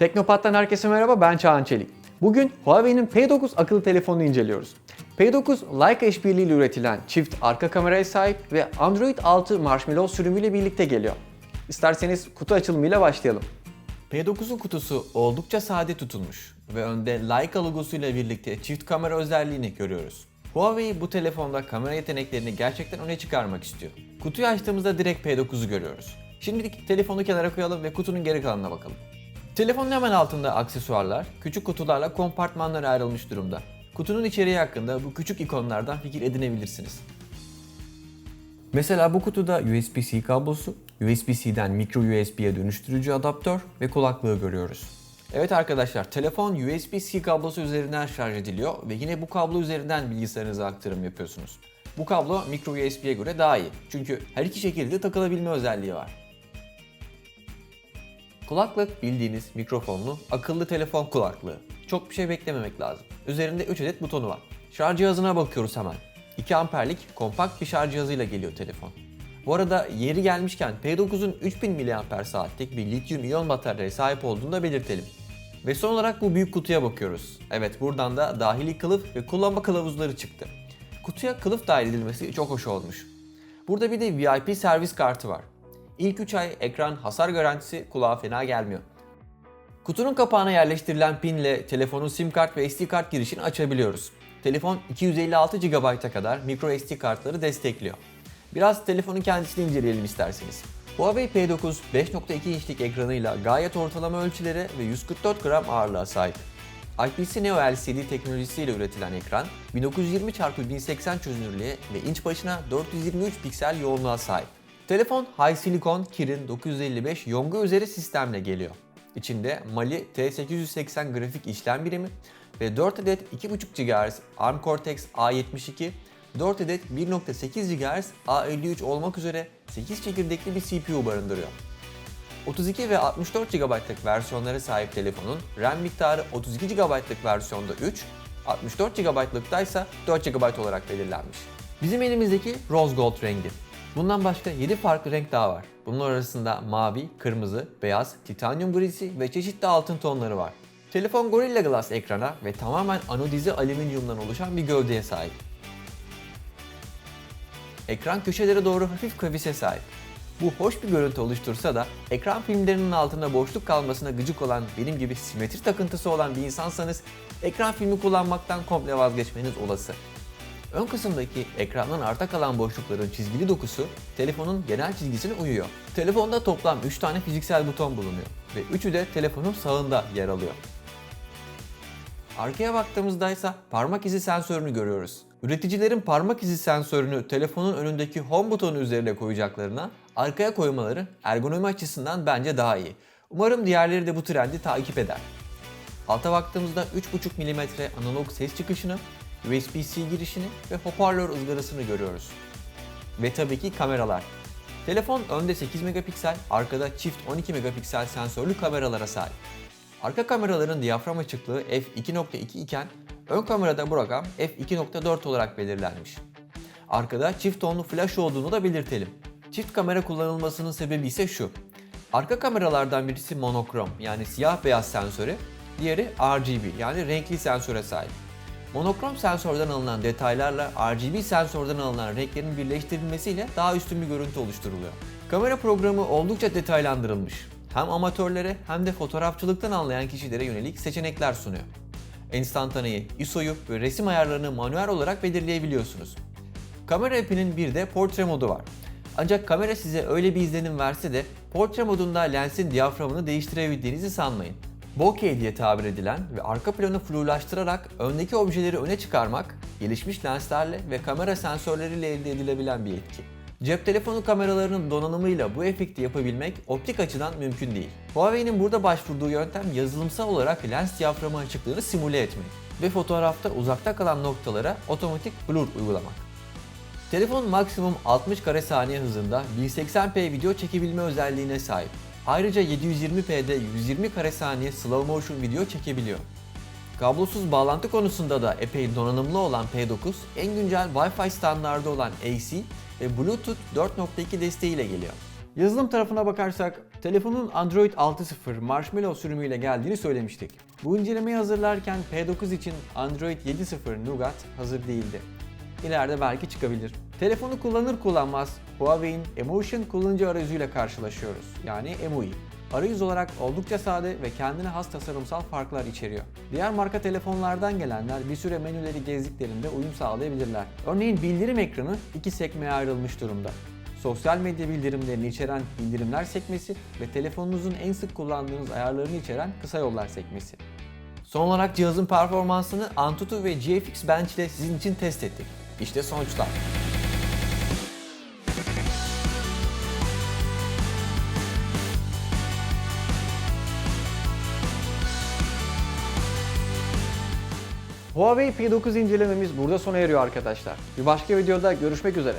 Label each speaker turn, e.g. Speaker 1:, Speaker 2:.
Speaker 1: Teknopat'tan herkese merhaba ben Çağan Çelik. Bugün Huawei'nin P9 akıllı telefonunu inceliyoruz. P9 Leica işbirliğiyle üretilen çift arka kameraya sahip ve Android 6 Marshmallow sürümüyle birlikte geliyor. İsterseniz kutu açılımıyla başlayalım. P9'un kutusu oldukça sade tutulmuş ve önde Leica logosuyla birlikte çift kamera özelliğini görüyoruz. Huawei bu telefonda kamera yeteneklerini gerçekten öne çıkarmak istiyor. Kutuyu açtığımızda direkt P9'u görüyoruz. Şimdilik telefonu kenara koyalım ve kutunun geri kalanına bakalım. Telefonun hemen altında aksesuarlar, küçük kutularla kompartmanlara ayrılmış durumda. Kutunun içeriği hakkında bu küçük ikonlardan fikir edinebilirsiniz. Mesela bu kutuda USB-C kablosu, USB-C'den micro USB'ye dönüştürücü adaptör ve kulaklığı görüyoruz. Evet arkadaşlar, telefon USB-C kablosu üzerinden şarj ediliyor ve yine bu kablo üzerinden bilgisayarınıza aktarım yapıyorsunuz. Bu kablo micro USB'ye göre daha iyi. Çünkü her iki şekilde takılabilme özelliği var. Kulaklık bildiğiniz mikrofonlu akıllı telefon kulaklığı. Çok bir şey beklememek lazım. Üzerinde 3 adet butonu var. Şarj cihazına bakıyoruz hemen. 2 amperlik kompakt bir şarj cihazıyla geliyor telefon. Bu arada yeri gelmişken P9'un 3000 mAh saatlik bir lityum iyon bataryaya sahip olduğunu da belirtelim. Ve son olarak bu büyük kutuya bakıyoruz. Evet buradan da dahili kılıf ve kullanma kılavuzları çıktı. Kutuya kılıf dahil edilmesi çok hoş olmuş. Burada bir de VIP servis kartı var. İlk 3 ay ekran hasar garantisi kulağa fena gelmiyor. Kutunun kapağına yerleştirilen pinle telefonun sim kart ve SD kart girişini açabiliyoruz. Telefon 256 GB'a kadar micro SD kartları destekliyor. Biraz telefonun kendisini inceleyelim isterseniz. Huawei P9 5.2 inçlik ekranıyla gayet ortalama ölçülere ve 144 gram ağırlığa sahip. IPS Neo LCD teknolojisiyle üretilen ekran 1920x1080 çözünürlüğe ve inç başına 423 piksel yoğunluğa sahip. Telefon High Silicon Kirin 955 yonga üzeri sistemle geliyor. İçinde Mali T880 grafik işlem birimi ve 4 adet 2.5 GHz ARM Cortex A72, 4 adet 1.8 GHz A53 olmak üzere 8 çekirdekli bir CPU barındırıyor. 32 ve 64 GB'lık versiyonlara sahip telefonun RAM miktarı 32 GB'lık versiyonda 3, 64 GB'lıkta ise 4 GB olarak belirlenmiş. Bizim elimizdeki Rose Gold rengi. Bundan başka 7 farklı renk daha var. Bunlar arasında mavi, kırmızı, beyaz, titanyum grisi ve çeşitli altın tonları var. Telefon Gorilla Glass ekrana ve tamamen anodize alüminyumdan oluşan bir gövdeye sahip. Ekran köşelere doğru hafif kavise sahip. Bu hoş bir görüntü oluştursa da ekran filmlerinin altında boşluk kalmasına gıcık olan benim gibi simetri takıntısı olan bir insansanız ekran filmi kullanmaktan komple vazgeçmeniz olası. Ön kısımdaki ekrandan arta kalan boşlukların çizgili dokusu telefonun genel çizgisine uyuyor. Telefonda toplam 3 tane fiziksel buton bulunuyor ve üçü de telefonun sağında yer alıyor. Arkaya baktığımızda ise parmak izi sensörünü görüyoruz. Üreticilerin parmak izi sensörünü telefonun önündeki home butonu üzerine koyacaklarına arkaya koymaları ergonomi açısından bence daha iyi. Umarım diğerleri de bu trendi takip eder. Alta baktığımızda 3.5 mm analog ses çıkışını, USB-C girişini ve hoparlör ızgarasını görüyoruz. Ve tabii ki kameralar. Telefon önde 8 megapiksel, arkada çift 12 megapiksel sensörlü kameralara sahip. Arka kameraların diyafram açıklığı f2.2 iken ön kamerada bu rakam f2.4 olarak belirlenmiş. Arkada çift tonlu flash olduğunu da belirtelim. Çift kamera kullanılmasının sebebi ise şu. Arka kameralardan birisi monokrom yani siyah beyaz sensörü, diğeri RGB yani renkli sensöre sahip. Monokrom sensörden alınan detaylarla RGB sensörden alınan renklerin birleştirilmesiyle daha üstün bir görüntü oluşturuluyor. Kamera programı oldukça detaylandırılmış. Hem amatörlere hem de fotoğrafçılıktan anlayan kişilere yönelik seçenekler sunuyor. Enstantaneyi, ISO'yu ve resim ayarlarını manuel olarak belirleyebiliyorsunuz. Kamera app'inin bir de portre modu var. Ancak kamera size öyle bir izlenim verse de portre modunda lensin diyaframını değiştirebildiğinizi sanmayın. Bokeh diye tabir edilen ve arka planı flulaştırarak öndeki objeleri öne çıkarmak, gelişmiş lenslerle ve kamera sensörleriyle elde edilebilen bir yetki. Cep telefonu kameralarının donanımıyla bu efekti yapabilmek optik açıdan mümkün değil. Huawei'nin burada başvurduğu yöntem yazılımsal olarak lens diyaframı açıklığını simüle etmek ve fotoğrafta uzakta kalan noktalara otomatik blur uygulamak. Telefon maksimum 60 kare saniye hızında 1080p video çekebilme özelliğine sahip. Ayrıca 720p'de 120 kare saniye slow motion video çekebiliyor. Kablosuz bağlantı konusunda da epey donanımlı olan P9, en güncel Wi-Fi standardı olan AC ve Bluetooth 4.2 desteğiyle geliyor. Yazılım tarafına bakarsak Telefonun Android 6.0 Marshmallow sürümüyle geldiğini söylemiştik. Bu incelemeyi hazırlarken P9 için Android 7.0 Nougat hazır değildi. İleride belki çıkabilir. Telefonu kullanır kullanmaz Huawei'in Emotion kullanıcı arayüzüyle karşılaşıyoruz. Yani EMUI. Arayüz olarak oldukça sade ve kendine has tasarımsal farklar içeriyor. Diğer marka telefonlardan gelenler bir süre menüleri gezdiklerinde uyum sağlayabilirler. Örneğin bildirim ekranı iki sekmeye ayrılmış durumda. Sosyal medya bildirimlerini içeren bildirimler sekmesi ve telefonunuzun en sık kullandığınız ayarlarını içeren kısa yollar sekmesi. Son olarak cihazın performansını Antutu ve GFX Bench ile sizin için test ettik. İşte sonuçlar. Huawei P9 incelememiz burada sona eriyor arkadaşlar. Bir başka videoda görüşmek üzere.